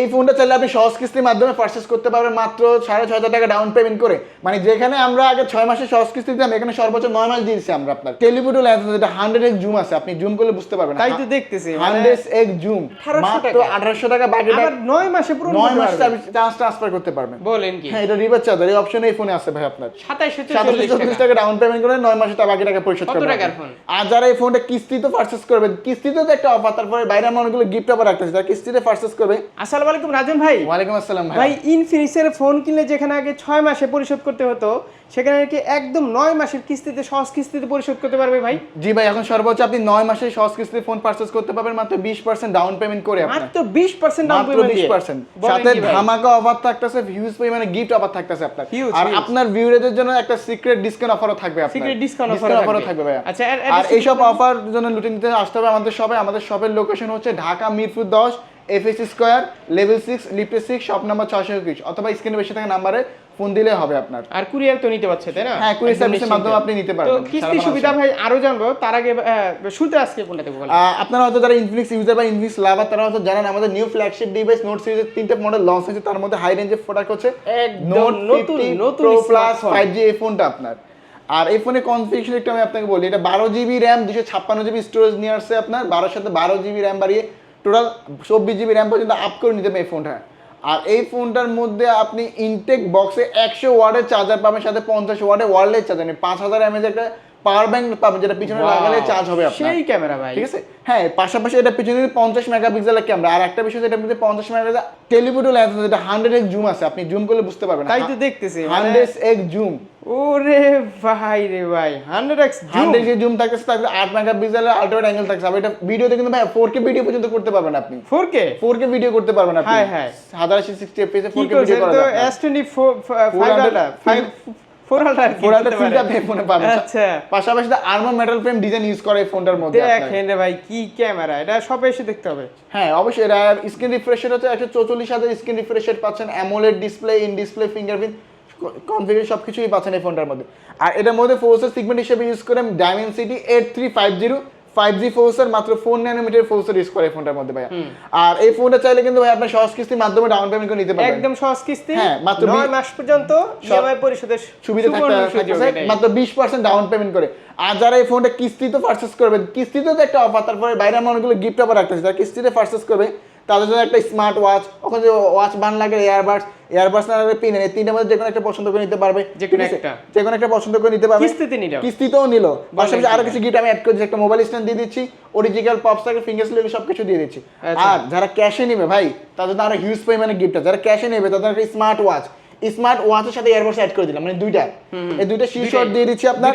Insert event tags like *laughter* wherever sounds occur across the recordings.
এই ফোনটা চাইলে আপনি সহজ কিস্তির মাধ্যমে পারচেস করতে পারবেন মাত্র সাড়ে ছয় টাকা ডাউন পেমেন্ট করে। মানে যেখানে আমরা আগে ছয় মাসে সহজ কিস্তি দিতাম এখানে সর্বোচ্চ নয় মাস দিয়েছি আমরা আপনার। টেলিভিডো লেন্স যেটা হান্ড্রেড এক্স জুম আছে আপনি জুম করলে বুঝতে পারবেন। তাই তো দেখতেছি মানে হান্ড্রেড এক্স জুম মাত্র আঠারোশো টাকা বাকি নয় মাসে পুরো নয় মাস চার্জ ট্রান্সফার করতে পারবেন। বলেন কি? হ্যাঁ এটা রিভার চার্জার এই অপশন এই ফোনে আছে ভাই আপনার। চল্লিশ টাকা। ডাউন পেমেন্ট করে নয় মাসে টাকা বাকি টাকা পরিশোধ করবেন? আর যারা এই ফোনটা কিস্তিতে পারচেস করবে কিস্তিতে তো একটা অফার তারপরে বাইরে আমরা অনেকগুলো গিফট আবার রাখতেছি তার কিস্তিতে পারচেস করবে। আসসালামু আলাইকুম রাজন ভাই। ওয়ালাইকুম আসসালাম ভাই। ভাই ইনফিনিক্সের ফোন কিনলে যেখানে আগে ছয় মাসে পরিশোধ করতে হতো সেখানে কি একদম নয় মাসের কিস্তিতে সহজ কিস্তিতে পরিশোধ করতে পারবে ভাই। জি ভাই এখন সর্বোচ্চ আপনি নয় মাসে সহজ কিস্তিতে ফোন পারচেস করতে পারবেন মাত্র বিশ পার্সেন্ট ডাউন পেমেন্ট করে মাত্র বিশ পার্সেন্ট ডাউন পেমেন্ট বিশ পার্সেন্ট সাথে ধামাকা অফার থাকতেছে হিউজ পরিমাণে গিফট অফার থাকতেছে আপনার। আর আপনার ভিউয়ারদের জন্য একটা সিক্রেট ডিসকাউন্ট অফারও থাকবে আপনার। Secret discount offer Discount offer ও থাকবে। ভাইয়া। আচ্ছা, আর- এইসব অফার জন্য লুটে নিতে আসতে হবে আমাদের শপে আমাদের শপের লোকেশন হচ্ছে ঢাকা মিরপুর দশ এফএসি স্কোয়ার লেভেল সিক্স লিফটে সিক্স শপ নাম্বার ছয়শো একুশ। অথবা স্ক্রিনে বেশি থাকা নাম্বারে ফোন দিলে হবে আপনার। আর কুরিয়ার তো নিতে পারছে তাই না? হ্যাঁ, এর নিশ্চিন্তে। মাধ্যমে আপনি নিতে পারবেন, তো কিস্তি সুবিধা ভাই আরও জানব তার আগে শুরুতে আজকে কোনটা দেবো আপনারা হয়তো যারা ইনফিনিক্স ইউজার বা ইনফিনিক্স লাভার তারা হয়তো জানেন আমাদের নিউ ফ্ল্যাগশিপ ডিভাইস নোট সিরিজের তিনটে মডেল লঞ্চ হয়েছে। তার মধ্যে হাই রেঞ্জের প্রোডাক্ট হচ্ছে নোট নতুন, নতুন প্লাস ফাইভ জি এই ফোনটা আপনার। আর এই ফোনের কনফিগারেশন একটু আমি আপনাকে বলি। এটা বারো জিবি র্যাম দুশো ছাপ্পান্ন জিবি স্টোরেজ নিয়ে আসছে আপনার। বারোর সাথে বারো জিবি র্যাম বাড়িয়ে টোটাল চব্বিশ জিবি র্যাম পর্যন্ত আপ করে নিতে পারেন এই ফোনটা আর এই ফোনটার মধ্যে আপনি ইনটেক বক্সে একশো ওয়ার্ডের চার্জার পাবেন, সাথে পঞ্চাশ ওয়ার্ডের ওয়ারলেস চার্জার পাঁচ হাজার এমএজ একটা পাওয়ার ব্যাংক পাবেন যেটা পিছনে লাগালে চার্জ হবে আপনার। সেই ক্যামেরা ভাই। ঠিক আছে? হ্যাঁ পাশাপাশি এটা পিছনে পঞ্চাশ মেগাপিক্সেলের ক্যামেরা আর একটা বিষয় এটা মধ্যে পঞ্চাশ মেগাপিক্সেল টেলিভিডো লেন্স যেটা হান্ড্রেড এক্স জুম আছে আপনি জুম করলে বুঝতে পারবেন। তাই তো দেখতেছি হান্ড্রেড এক্স জুম ওরে ভাই রে ভাই hundred X hundred X zoom থাকতেছে তারপরে আট মেগাপিক্সেলের আল্ট্রাওয়াইড অ্যাঙ্গেল থাকছে আর এটা ভিডিওতে কিন্তু ভাই ফোর কে ভিডিও পর্যন্ত করতে পারবেন আপনি। Four K four K video করতে পারবেন আপনি। হ্যাঁ, হ্যাঁ। আশি sixty FPS four K video করা যায় S twenty four five 400 ultra five four ultra four ultra filter আপনি ফোনে পাবেন। আচ্ছা। পাশাপাশি armor metal frame design use করে এই ফোনটার মধ্যে দেখেন রে ভাই কি ক্যামেরা? এটা সবে এসে দেখতে হবে। হ্যাঁ অবশ্যই। এটা স্ক্রিন রিফ্রেশ রেট হচ্ছে একশো চৌচল্লিশ হাজার। স্ক্রিন রিফ্রেশ রেট পাচ্ছেন AMOLED display in display fingerprint configure সব কিছুই পাচ্ছেন এই ফোনটার মধ্যে। আর এটার মধ্যে সিগমেন্ট হিসেবে ইউজ করে Dimensity eight three five zero five G ফোর্সের মাত্র ফোর ন্যানোমিটার ফোর্সের ইউজ করে ফোনটার মধ্যে ভাই আর এই ফোনটা চাইলে কিন্তু ভাই আপনার সহজ কিস্তির মাধ্যমে ডাউন পেমেন্ট করে নিতে পারবেন। একদম সহজ কিস্তি হ্যাঁ, মাত্র মাস পর্যন্ত ইএমআই পরিশোধের সুবিধা থাকতে। মাত্র বিশ পার্সেন্ট ডাউন পেমেন্ট করে। আর যারা এই ফোনটা কিস্তিতে পারচেস করবে কিস্তিতে তো একটা অফার তারপরে বাইরে আমার অনেকগুলো গিফট অফার রাখতেছে যারা কিস্তিতে করবে। তাদের জন্য একটা স্মার্ট ওয়াচ ওখানে ওয়াচ বান লাগে এয়ারবাডস এয়ারবাডস না লাগে পিন এই তিনটার মধ্যে যে কোনো একটা পছন্দ করে নিতে পারবে। যে কোনো একটা। যে কোনো একটা পছন্দ করে নিতে পারবে। কিস্তিতে নিল। কিস্তিতেও নিল। পাশাপাশি আরও কিছু গিট আমি অ্যাড করেছি একটা মোবাইল স্ট্যান্ড দিয়ে দিচ্ছি। অরিজিনাল পপস থাকে ফিঙ্গার স্লিপ সব কিছু দিয়ে দিচ্ছি। আচ্ছা। আর যারা ক্যাশে নেবে ভাই তাদের জন্য আরও হিউজ পরিমাণে গিফট যারা ক্যাশে নেবে তাদের একটা স্মার্ট ওয়াচ স্মার্ট ওয়াচের সাথে এয়ারবাডস অ্যাড করে দিলাম মানে দুইটা। এই দুইটা শীর্ষ দুইটাই। দিয়ে দিচ্ছি আপনার।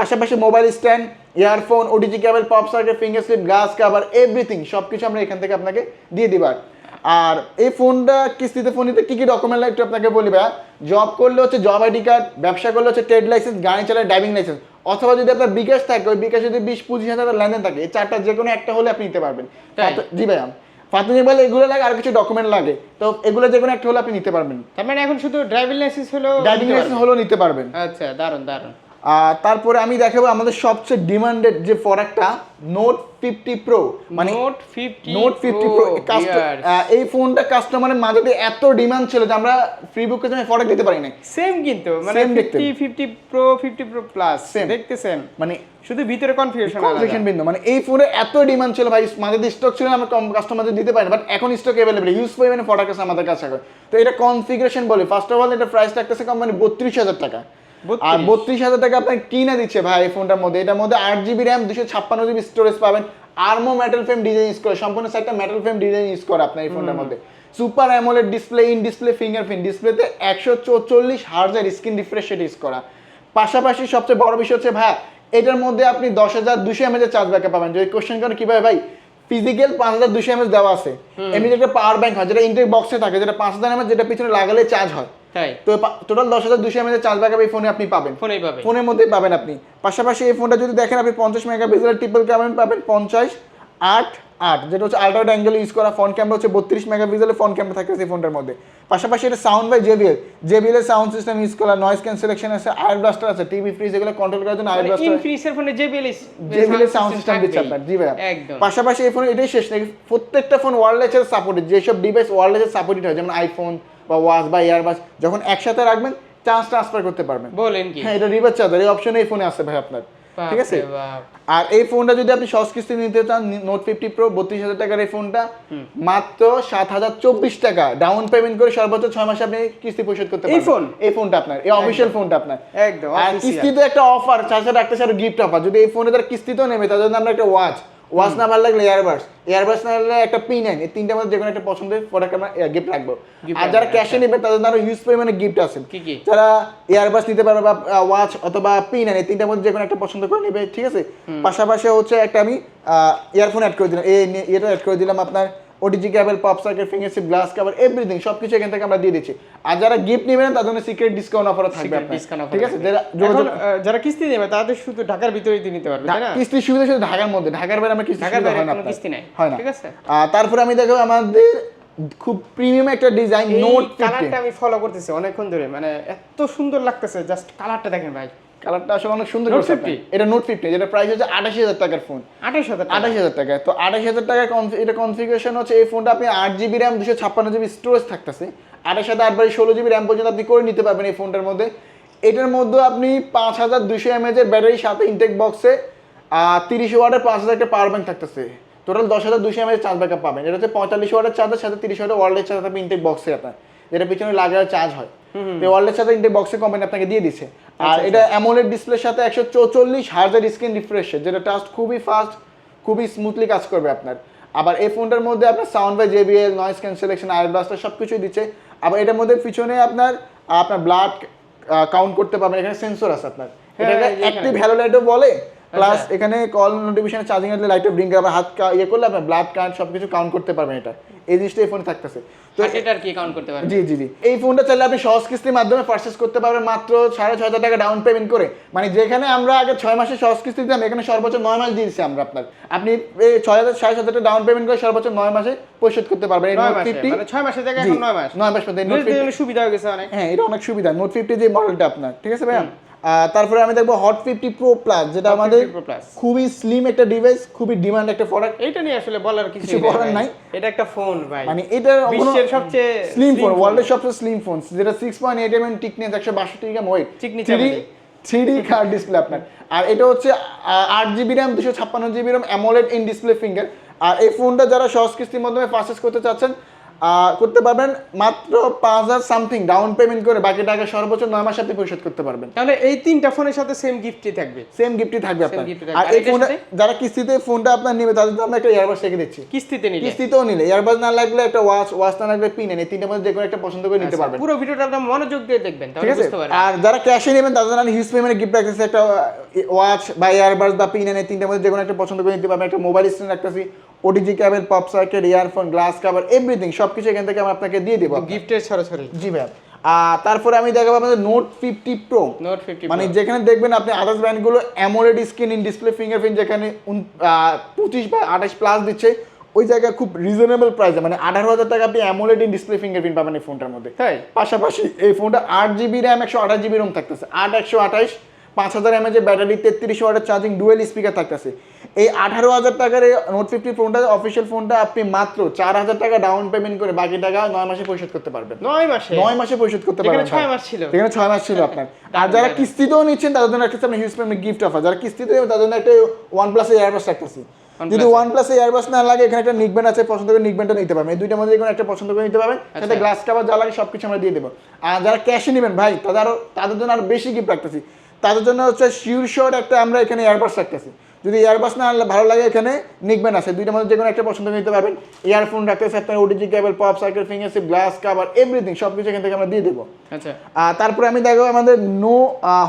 পাশাপাশি mobile stand earphone OTG cable pop socket finger slip glass cover everything সবকিছু আমরা এখান থেকে আপনাকে দিয়ে দিবার আর এই ফোনটা কিস্তিতে ফোন নিতে কি কি ডকুমেন্ট লাগবে আপনাকে বলি ভাই জব করলে হচ্ছে জব আইডি কার্ড ব্যবসা করলে হচ্ছে ট্রেড লাইসেন্স গাড়ি চালায় ড্রাইভিং লাইসেন্স অথবা যদি আপনার বিকাশ থাকে ওই বিকাশ যদি বিশ পঁচিশ হাজার টাকা লেনদেন থাকে এই চারটা যে কোনো একটা হলে আপনি নিতে পারবেন। জি ভাইয়া। ফাতুনি বলে এগুলো লাগে আর কিছু ডকুমেন্ট লাগে। তো এগুলো যে কোনো একটা হলে আপনি নিতে পারবেন। তার মানে এখন শুধু ড্রাইভিং লাইসেন্স হলো ড্রাইভিং লাইসেন্স হলো হলেও নিতে পারবেন। আচ্ছা দারুণ দারুণ তারপরে আমি দেখাবো আমাদের সবচেয়ে ডিমান্ডেড যে প্রোডাক্টটা নোট ফিফটি প্রো মানে Note fifty Note fifty pro এই ফোনটা কাস্টমারের মাঝে এত ডিমান্ড ছিল যে আমরা ফ্রি বুক করে প্রোডাক্ট দিতে পারি না সেম কিন্তু মানে। Fifty fifty pro fifty pro plus Same. দেখতে সেম মানে শুধু ভিতরে কনফিউশন কনফিউশন বিন্দু মানে এই ফোনের এত ডিমান্ড ছিল ভাই মাঝে স্টক ছিল না, আমরা কাস্টমারদের দিতে পারি না বাট এখন স্টক অ্যাভেলেবল ইউজ পরিমাণে প্রোডাক্ট আছে আমাদের কাছে। এখন তো এটা কনফিগারেশন বলি। ফার্স্ট অফ অল এটা প্রাইস থাকতেছে কোম্পানি বত্রিশ হাজার টাকা। আর 32 বত্রিশ হাজার টাকা আপনার কিনে দিচ্ছে ভাই এই ফোনটার মধ্যে। এটার মধ্যে আট জিবি র্যাম দুশো ছাপ্পান্ন জিবি স্টোরেজ পাবেন। Armor metal frame design use করে সম্পূর্ণ সাইডটা মেটাল ফ্রেম ডিজাইন ইউজ করে আপনার এই ফোনটার মধ্যে। Super AMOLED display in display fingerprint ডিসপ্লেতে একশো চৌচল্লিশ হার্জের স্ক্রিন রিফ্রেশ রেট ইউজ করা। পাশাপাশি সবচেয়ে বড় বিষয় হচ্ছে ভাই এটার মধ্যে আপনি দশ হাজার দুশো এমএচ চার্জ ব্যাকআপ পাবেন। যদি কোশ্চেন করেন কীভাবে ভাই ফিজিক্যাল পাঁচ হাজার দুশো এমএচ দেওয়া আছে। এমনি একটা পাওয়ার ব্যাংক হয় যেটা ইন্টেক বক্সে থাকে যেটা পাঁচ হাজার এমএচ যেটা পিছনে লাগালে চার্জ হয়। তাই? তো টোটাল দশ হাজার দুশো এমএচ চার্জ ব্যাকআপ এই ফোনে আপনি পাবেন। ফোনেই পাবে ফোনের মধ্যেই পাবেন আপনি। পাশাপাশি এই ফোনটা যদি দেখেন আপনি পঞ্চাশ মেগাপিক্সেলের ট্রিপল ক্যামেরা পাবেন পঞ্চাশ আট আট যেটা হচ্ছে আল্ট্রা অ্যাঙ্গেল ইউজ করা ফ্রন্ট ক্যামেরা হচ্ছে বত্রিশ মেগাপিক্সেলের ফ্রন্ট ক্যামেরা থাকে এই ফোনটার মধ্যে। পাশাপাশি এটা সাউন্ড বাই জেবিএল জেবিএল এর সাউন্ড সিস্টেম ইউজ করা নয়েজ ক্যান্সেলেশন আছে আয়ার ব্লাস্টার আছে টিভি ফ্রিজ এগুলো কন্ট্রোল করার জন্য আয়ার ব্লাস্টার ইনফিনিক্সের ফোনে JBL জেবিএল এর সাউন্ড সিস্টেম দিচ্ছে আপনার। জি ভাই একদম। পাশাপাশি এই ফোন এটাই শেষ। নাকি প্রত্যেকটা ফোন সাপোর্টেড যেসব ডিভাইস সাপোর্টেড হয় যেমন আইফোন বা ওয়াচ বা ইয়ারবাস যখন একসাথে রাখবেন চার্জ ট্রান্সফার করতে পারবেন। বলেন কি? হ্যাঁ এটা রিভার্স চার্জার এই অপশন এই ফোনে আছে ভাই আপনার। ঠিক আছে? আর এই ফোনটা যদি আপনি সস কিস্তি নিতে চান নোট ফিফটি প্রো বত্রিশ হাজার টাকার এই ফোনটা মাত্র সাত হাজার চব্বিশ টাকা। ডাউন পেমেন্ট করে সর্বোচ্চ ছয় মাসে আপনি কিস্তি পরিশোধ করতে এই ফোন? এই ফোনটা আপনার এই অফিসিয়াল ফোনটা আপনার। একদম আর কিস্তিতে একটা অফার তার সাথে একটা সাথে গিফট অফার যদি এই ফোনে তার কিস্তিতেও নেবে তার জন্য আমরা একটা ওয়াচ ওয়াচ না ভালো লাগলে এয়ারবাস এয়ারবাস না লাগলে একটা পি নাইন এই তিনটার মধ্যে যে কোনো একটা পছন্দের প্রোডাক্ট আমরা গিফট রাখব। আর যারা ক্যাশে নেবে তাদের আরও হিউজ পরিমাণে গিফট আছে? যারা এয়ারবাস নিতে পারবে বা ওয়াচ অথবা পি নাইন এই তিনটার মধ্যে যেকোনো একটা পছন্দ করে নেবে ঠিক আছে? পাশাপাশি হচ্ছে একটা আমি ইয়ারফোন অ্যাড করে দিলাম। এই এটা অ্যাড করে দিলাম আপনার OTG cable pop socket finger slip glass cover everything সবকিছু এখান থেকে আমরা দিয়ে দিচ্ছি। আর যারা গিফট নেবেন তাদের জন্য সিক্রেট ডিসকাউন্ট অফার থাকবে ঠিক আছে? যারা কিস্তি নেবে তাদের শুধু ঢাকার ভিতরেই নিতে পারবে তাই না? কিস্তির সুবিধা শুধু ঢাকার মধ্যে। ঢাকার বাইরে আমরা কিস্তি ঢাকার বাইরে কোনো কিস্তি নাই। হয় না। ঠিক আছে। তারপরে আমি দেখো আমাদের খুব প্রিমিয়াম একটা ডিজাইন নোট কালারটা আমি ফলো করতেছি অনেকক্ষণ ধরে। মানে এত সুন্দর লাগতেছে জাস্ট কালারটা দেখেন ভাই। কালারটা আসলে অনেক সুন্দর Note করছে 50? আপনার। এটা নোট ফিফটি যেটা প্রাইস হচ্ছে আঠাশি হাজার টাকার ফোন আঠাশ হাজার আঠাশ হাজার টাকা। তো আঠাশ হাজার কনফি- এটা কনফিগারেশন হচ্ছে এই ফোনটা আপনি আট জিবি র্যাম দুশো ছাপ্পান্ন জিবি স্টোরেজ থাকতেছে। আঠাশ হাজার আট বাই ষোলো জিবি র্যাম পর্যন্ত আপনি করে নিতে পারবেন এই ফোনটার মধ্যে। এটার মধ্যে আপনি পাঁচ হাজার দুশো এমএজ এর ব্যাটারির সাথে ইনটেক বক্সে তিরিশ ওয়াটের পাঁচ হাজার একটা পাওয়ার ব্যাংক থাকতেছে। টোটাল দশ হাজার দুশো এমএজ চার্জ ব্যাকআপ পাবেন। এটা হচ্ছে পঁয়তাল্লিশ ওয়াটের চার্জের সাথে তিরিশ ওয়াটের ওয়ার্ল্ডের চার্জ আপনি ইনটেক বক্সে আপনার। যেটা পিছনে লাগার চার্জ হয়। তো ওয়ার্ল্ডের সাথে ইনটেক বক্সে কোম্পানি আপনাকে দিয়ে দিচ্ছে আর এটা অ্যামোলেড ডিসপ্লের সাথে একশো চৌচল্লিশ হার্জের স্ক্রিন রিফ্রেশ যেটা টাচ খুবই ফাস্ট খুবই স্মুথলি কাজ করবে আপনার। আবার এই ফোনটার মধ্যে আপনার sound by JBL noise cancellation IR blaster সব কিছুই দিচ্ছে। আবার এটার মধ্যে পিছনে আপনার আপনার ব্লাড কাউন্ট করতে পারবেন। এখানে সেন্সর আছে আপনার। হ্যাঁ, এটাকে অ্যাক্টিভ এখানে। হ্যালো লাইটও বলে প্লাস আচ্ছা। এখানে কল নোটিফিকেশন চার্জিং এর লাইটও ব্লিঙ্ক আবার হাত কা- ইয়ে করলে আপনার ব্লাড কাউন্ট সব কিছু কাউন্ট করতে পারবেন এটা। এই জিনিসটা এই ফোনে থাকতেছে। তো এটার কি কাউন্ট করতে পারবে জি জি জি। এই ফোনটা চাইলে আপনি সহজ কিস্তির মাধ্যমে পারচেস করতে পারবেন মাত্র সাড়ে ছয় টাকা ডাউন পেমেন্ট করে। মানে যেখানে আমরা আগে ছয় মাসে সহজ কিস্তি দিতাম এখানে সর্বোচ্চ নয় মাস দিয়েছি আমরা আপনার। আপনি এই ছয় হাজার সাড়ে ছয় টাকা ডাউন পেমেন্ট করে সর্বোচ্চ নয় মাসে পরিশোধ করতে পারবেন। এই নোট ফিফটি মানে ছয় মাসের জায়গায় এখন নয় মাস। নয় মাস গেলে সুবিধা হয়ে গেছে অনেক। হ্যাঁ এটা অনেক সুবিধা। নোট ফিফটি যে মডেলটা আপনার ঠিক আছে ভাইয়া? তারপরে আমি দেখব হট ফিফটি প্রো প্লাস যেটা আমাদের 50 Pro Plus। খুবই স্লিম একটা ডিভাইস খুবই ডিমান্ড একটা প্রোডাক্ট এইটা নিয়ে আসলে বলার কিছু বলার নাই। এটা একটা ফোন ভাই। মানে এটার বিশ্বের সবচেয়ে স্লিম ফোন ওয়ার্ল্ডের সবচেয়ে স্লিম ফোন যেটা six point eight M M thickness একশো বাষট্টি গ্রাম ওয়েট থ্রি। থ্রি কার ডিসপ্লে আপনার। আর এটা হচ্ছে আট জিবি র্যাম দুশো ছাপ্পান্ন GB RAM AMOLED in display finger আর এই ফোনটা যারা সহজ কিস্তির মাধ্যমে পারচেস করতে চাচ্ছেন করতে পারবেন মাত্র পাঁচ হাজার সামথিং ডাউন পেমেন্ট করে বাকি টাকা সর্বোচ্চ নয় মাসে আপনি পরিশোধ করতে পারবেন। তাহলে এই তিনটা ফোনের সাথে সেম গিফটই থাকবে? সেম গিফটই থাকবে আপনার। আর এই ফোনটা যারা কিস্তিতে ফোনটা আপনার নেবে তাদের জন্য আমরা একটা ইয়ারবাস রেখে দিচ্ছি। কিস্তিতে নিলে? কিস্তিতেও নিলে। ইয়ারবাস না লাগলে একটা ওয়াচ ওয়াচ না লাগলে পিন এই তিনটার মধ্যে যে কোনো একটা পছন্দ করে নিতে আচ্ছা, পারবেন। পুরো ভিডিওটা আপনার মনোযোগ দিয়ে দেখবেন ঠিক তাহলে আছে? বুঝতে পারবেন। আর যারা ক্যাশে নেবেন তাদের জন্য হিউজ পেমেন্টে গিফট রাখতেছি। একটা ওয়াচ বা ইয়ারবাস বা পিন এনে তিনটার মধ্যে যে কোনো একটা পছন্দ করে নিতে পারবেন। একটা মোবাইল স্ক্রিন রাখতেছি। OTG cable pop socket earphone glass cover everything সব কিছু এখান থেকে আমরা আপনাকে দিয়ে দেবো গিফটের ছড়াছড়ি জি ভাই। আর তারপরে আমি দেখাবো আপনাদের Note fifty pro Note fifty মানে যেখানে দেখবেন আপনি others ব্র্যান্ডগুলো AMOLED screen in display fingerprint যেখানে পঁচিশ বা আঠাশ প্লাস দিচ্ছে ওই জায়গায় খুব রিজনেবল প্রাইসে মানে আঠারো হাজার টাকা আপনি অ্যামোলেড ইন ডিসপ্লে ফিঙ্গারপ্রিন্ট পাবেন এই ফোনটার মধ্যে। তাই? পাশাপাশি এই ফোনটা আট জিবি র্যাম একশো আঠাশ জিবি রোম থাকতেছে। আট একশো আঠাশ পাঁচ হাজার এমএচ ব্যাটারি তেত্রিশ ওয়াটের চার্জিং ডুয়েল স্পিকার থাকতেছে। এই আঠারো হাজার টাকার এই নোট ফিফটি ফোনটা অফিসিয়াল ফোনটা আপনি মাত্র চার হাজার টাকা ডাউন পেমেন্ট করে বাকি টাকা নয় মাসে পরিশোধ করতে পারবেন। নয় মাসে? নয় মাসে পরিশোধ করতে পারবেন ছয় মাস ছিল। এখানে ছয় মাস ছিল আপনার। *laughs* আর যারা কিস্তিতেও নিচ্ছেন তাদের জন্য একটা হিউজ পেমেন্ট গিফট অফার যারা কিস্তিতে তাদের জন্য একটা ওয়ান প্লাস এয়ারবাস রাখতেছি। যদি ওয়ান প্লাস এয়ারবাস না লাগে এখানে একটা নিকবেন আছে পছন্দ করে নিকবেনটা নিতে পারবেন। এই দুইটার মধ্যে কোনো একটা পছন্দ করে নিতে পারবেন। সাথে। গ্লাস কাভার যা লাগে সব কিছু আমরা দিয়ে দেবো। আর যারা ক্যাশে নেবেন ভাই তাদের আরও তাদের জন্য আরও বেশি গিফট রাখতেছি। তাদের জন্য হচ্ছে শিওর শট একটা আমরা এখানে এয়ারবাস রাখতেছি। যদি এয়ারবাস না আনলে ভালো লাগে এখানে নিকবেন আছে দুইটার মধ্যে যে কোনো একটা পছন্দ নিতে পারবেন। ইয়ারফোন রাখতেছে আপনার OTG cable pop socket finger slip glass cover everything সব কিছু এখান থেকে আমরা দিয়ে দেবো। আচ্ছা। তারপরে আমি দেখো আমাদের নো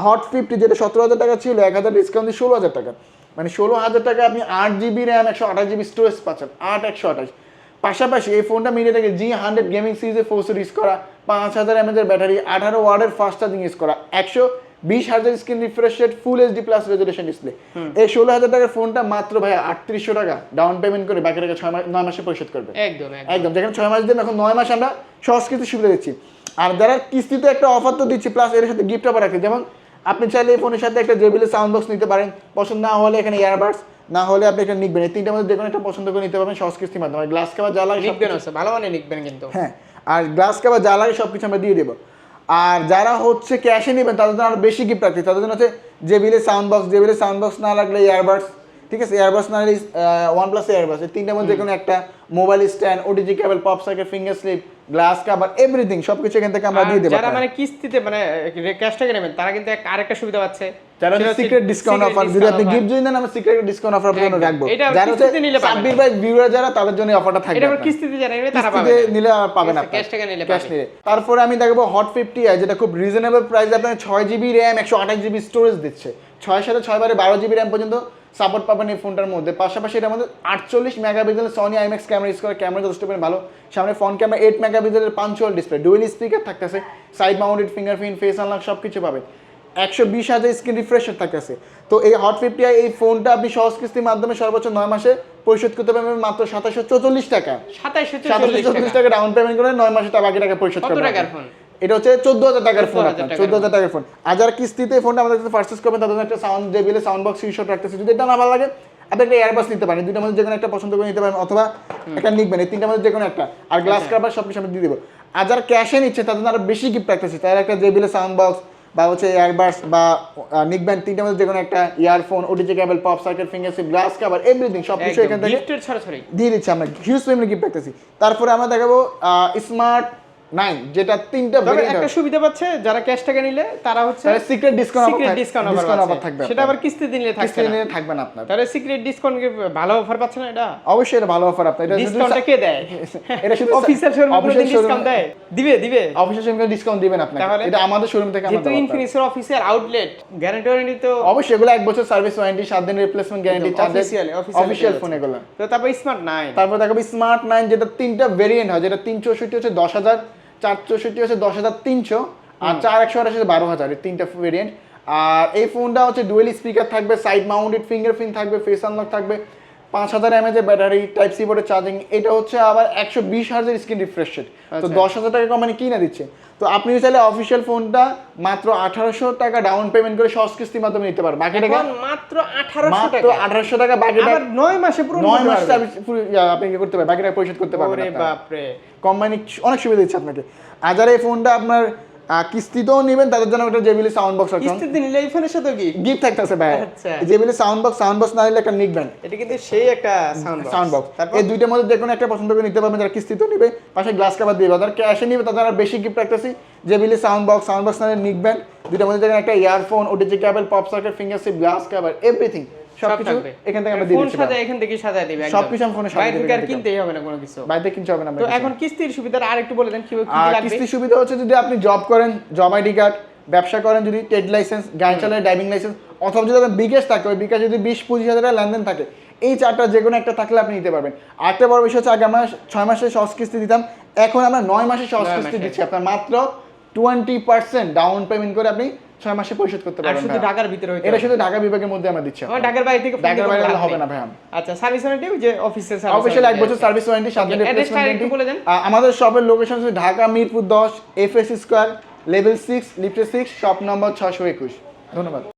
হট ফিফটি যেটা সতেরো হাজার টাকা ছিল এক হাজার ডিসকাউন্ট দিয়ে ষোলো হাজার টাকা। মানে ষোলো হাজার টাকা আপনি আট জিবি র্যাম একশো আঠাশ জিবি স্টোরেজ পাচ্ছেন। আট একশো আঠাশ। পাশাপাশি এই ফোনটা মিলিয়ে থাকে জি হান্ড্রেড গেমিং সিরিজে ফোর্স ইউজ করা পাঁচ হাজার এমএজের ব্যাটারি আঠারো ওয়ার্ডের ফাস্ট চার্জিং ইউজ করা একশো বিশ হাজার screen refresh rate full HD plus resolution display এই ষোলো হাজার টাকার ফোনটা মাত্র ভাই আটত্রিশশো টাকা। ডাউন পেমেন্ট করে বাকি টাকা ছয় মাস নয় মাসে পরিশোধ করবে। একদম একদম। যেখানে ছয় মাস দিন এখন নয় মাস আমরা সংস্কৃতি সুবিধা দিচ্ছি। আর যারা কিস্তিতে একটা অফার তো দিচ্ছি প্লাস এর সাথে গিফট অফার রাখছি যেমন আপনি চাইলে এই ফোনের সাথে একটা জেবিলের সাউন্ড বক্স নিতে পারেন। পছন্দ না হলে এখানে ইয়ারবাডস না হলে আপনি একটা নিকবেন এই তিনটার মধ্যে যে কোনো একটা পছন্দ করে নিতে পারবেন সংস্কৃতির মাধ্যমে। গ্লাস খাবার জ্বালা আছে ভালো মানে লিখবেন কিন্তু। হ্যাঁ আর গ্লাস কাবার জ্বালা সব কিছু আমরা দিয়ে দেবো। আর যারা হচ্ছে ক্যাশে নেবেন, তাদের জন্য আরও বেশি গিফট রাখছি। তাদের জন্য হচ্ছে JBL sound box JBL sound box না লাগলে ইয়ারবাডস ঠিক আছে ইয়ারবাডস না ওয়ান প্লাস ইয়ারবাডস এই তিনটার মধ্যে কোনো একটা mobile stand OTG cable pop socket finger slip glass cover everything সব কিছু এখান থেকে আমরা দিয়ে দেবো যারা মানে কিস্তিতে মানে ক্যাশ টাকা নেবেন তারা কিন্তু আরেকটা সুবিধা পাচ্ছে। যারা সিক্রেট ডিসকাউন্ট অফার যদি আপনি গিফট যদি দেন আমরা সিক্রেট ডিসকাউন্ট অফার আপনার রাখব। যারা কিস্তিতে নিলে পাবেন। ভাই ভিউয়ার যারা তাদের জন্য অফারটা offer। থাকবে এটা কিস্তিতে যারা নেবে তারা পাবে নিলে পাবেন ঠিক আছে, টাকা নিলে ক্যাশ পাবে। নিলে। তারপরে আমি দেখব হট ফিফটি আই যেটা খুব রিজনেবল প্রাইস আপনার ছয় জিবি র্যাম একশো আঠাশ জিবি স্টোরেজ দিচ্ছে। ছয় সাথে ছয় বারে বারো জিবি র্যাম পর্যন্ত সাপোর্ট পাবেন এই ফোনটার মধ্যে। পাশাপাশি এটার মধ্যে আটচল্লিশ megapixel Sony IMAX camera use করে ক্যামেরা যথেষ্ট পরিমাণ ভালো। সামনে ফ্রন্ট ক্যামেরা এইট মেগাপিক্সেলের punch hole display dual speaker থাকতেছে। Side mounted fingerprint face unlock সব কিছু পাবেন একশো বিশ হাজার স্ক্রিন রিফ্রেশার থাকতেছে। তো এই হট ফিফটি আই এই ফোনটা আপনি সহজ কিস্তির মাধ্যমে সর্বোচ্চ নয় মাসে পরিশোধ করতে পারবেন মাত্র সাতাশশো চল্লিশ টাকা। সাতাশশো চল্লিশ চল্লিশ টাকা। ডাউন পেমেন্ট করে নয় মাসে টাকা বাকি টাকা পরিশোধ করতে। ফোন? এটা হচ্ছে চোদ্দ হাজার টাকার ফোন 14,000 আপনার টাকার চোদ্দ হাজার টাকার ফোন আর যারা কিস্তিতে ফোনটা আমাদের কাছে পার্চেস করবেন তাদের একটা sound JBL sound box screenshot রাখতেছে যদি এটা না ভালো লাগে আপনি একটা এয়ারবাস নিতে পারেন দুইটার মধ্যে যে কোনো একটা পছন্দ করে নিতে পারেন অথবা একটা নিকবেন এই তিনটার মধ্যে যে কোনো একটা। আর গ্লাস। কাভার সব কিছু আমি দিয়ে দেবো। আর যারা ক্যাশে নিচ্ছে তাদের জন্য আরও বেশি গিফট রাখতেছি তারা একটা জেবিলে সাউন্ড বক্স বা হচ্ছে এয়ারবাস বা নিকব্যান্ড তিনটার মধ্যে যে কোনো একটা earphone OTG cable pop socket finger slip glass cover everything সব কিছু এখান থেকে দিয়ে দিচ্ছি আমরা। হিউজ পেমেন্ট গিফট রাখতেছি তারপরে আমরা দেখাবো স্মার্ট নাইন যেটা তিনটা তবে একটা সুবিধা পাচ্ছে যারা ক্যাশ টাকা নিলে তারা হচ্ছে secret discount secret discount discount offer offer থাকবে সেটা আবার কিস্তিতে নিলে থাকবে না আপনার। তাহলে সিক্রেট ডিসকাউন্ট ভালো অফার এটা? অবশ্যই এটা ভালো অফার আপনার। এটা ডিসকাউন্টটা কে দেয়? *laughs* এটা শুধু অফিসিয়াল শোরুম ডিসকাউন্ট দেয়? দিবে দিবে। অফিসিয়াল শোরুমে ডিসকাউন্ট দিবেন আপনাকে। এটা আমাদের শোরুম থেকে আমরা যেহেতু ইনফিনিক্সের অফিসিয়াল আউটলেট গ্যারান্টি ওয়ারেন্টি তো অবশ্যই এগুলো এক বছর সার্ভিস ওয়ারেন্টি সাত দিন রিপ্লেসমেন্ট গ্যারান্টি চার অফিসিয়াল অফিসিয়াল ফোন এগুলো। তো তারপর স্মার্ট নাইন তারপর দেখাবো স্মার্ট নাইন যেটা তিনটা ভেরিয়েন্ট হয় যেটা তিন চৌষট্টি হচ্ছে দশ হাজার। চার চৌষট্টি হচ্ছে দশ হাজার তিনশো আর চার একশো আঠাশ হচ্ছে বারো হাজার, এই তিনটা ভেরিয়েন্ট আর এই ফোনটা হচ্ছে ডুয়েল স্পিকার থাকবে সাইড মাউন্টেড ফিঙ্গারপ্রিন্ট থাকবে ফেস আনলক থাকবে। পাঁচ হাজার এমএচ এর ব্যাটারি টাইপ সি বোর্ডের চার্জিং এটা হচ্ছে আবার একশো বিশ হাজার স্ক্রিন রিফ্রেশ রেট তো আচ্ছা। দশ হাজার টাকা কোম্পানি কিনে দিচ্ছে। তো আপনি চাইলে অফিসিয়াল ফোনটা মাত্র আঠারোশো টাকা ডাউন পেমেন্ট করে সহজ কিস্তির মাধ্যমে নিতে পারবেন। বাকি টাকা মাত্র 1800 মাত্র টাকা। আঠারোশো টাকা বাকি টাকা 9 মাসে পুরো নয় মাস ইয়া, আপনি কি করতে পারবেন বাকি টাকা পরিশোধ করতে পারবেন ওরে আপনারা। বাপ রে কোম্পানি অনেক সুবিধা দিচ্ছে আপনাকে। আর যারা এই ফোনটা আপনার কিস্তিতেও নেবেন তাদের জন্য একটা জেবিলি সাউন্ড বক্স রাখলাম। কিস্তিতে নিলে এই ফোনের সাথে কি? গিফট থাকতেছে ভাই। JBL sound box sound box না নিলে একটা নিকবেন এটা কিন্তু সেই একটা সাউন্ড সাউন্ড বক্স তারপর? এই দুইটার মধ্যে যে কোনো একটা পছন্দ করে নিতে পারবেন যারা কিস্তিতেও নিবে পাশে গ্লাস কাভার দিবে। যারা ক্যাশে নিবে তাদের আর বেশি গিফট রাখতেছি। JBL sound box sound box না নিকবেন দুইটার মধ্যে একটা earphone OTG cable pop socket finger glass cover everything সবকিছু এখান থেকে আমরা দিয়ে দিচ্ছি এখান থেকে দিবে সবকিছু আমি ফোনে বাইরে আর। কিনতেই হবে না কোনো কিছু। বাড়িতে কিনতে হবে না তো এখন কিস্তির সুবিধাটা আরেকটু বলে দেন কি কি লাগবে? কিস্তি সুবিধা হচ্ছে যদি আপনি জব করেন জব আইডি কার্ড ব্যবসা করেন যদি ট্রেড লাইসেন্স গাড়ি চালায় ড্রাইভিং লাইসেন্স অথবা যদি আপনার বিকাশ থাকে ওই বিকাশ যদি বিশ পঁচিশ হাজার টাকা লেনদেন থাকে এই চারটা যে কোনো একটা থাকলে আপনি নিতে পারবেন। আরেকটা বড় বিষয় হচ্ছে আগে আমরা ছয় মাসের সহজ কিস্তি দিতাম এখন আমরা নয় মাসের সহজ কিস্তি দিচ্ছি। আপনার মাত্র টোয়েন্টি পার্সেন্ট ডাউন পেমেন্ট করে আপনি ছয় মাসে পরিশোধ করতে পারবেন শুধু ঢাকার ভিতরে হইতে এটা শুধু ঢাকা বিভাগের মধ্যে আমরা দিচ্ছি আমরা ঢাকার বাইরে থেকে ঢাকার বাইরে হবে না ভাই আচ্ছা সার্ভিস ওয়ারেন্টি যে অফিসের সার্ভিস অফিসিয়াল এক বছর সার্ভিস ওয়ারেন্টি সাত দিনের একটু বলে দেন। আমাদের শপের লোকেশন হচ্ছে ঢাকা মিরপুর দশ এফ এস স্কোয়ার লেভেল 6 লিফটে 6 শপ নম্বর ছশো একুশ। ধন্যবাদ।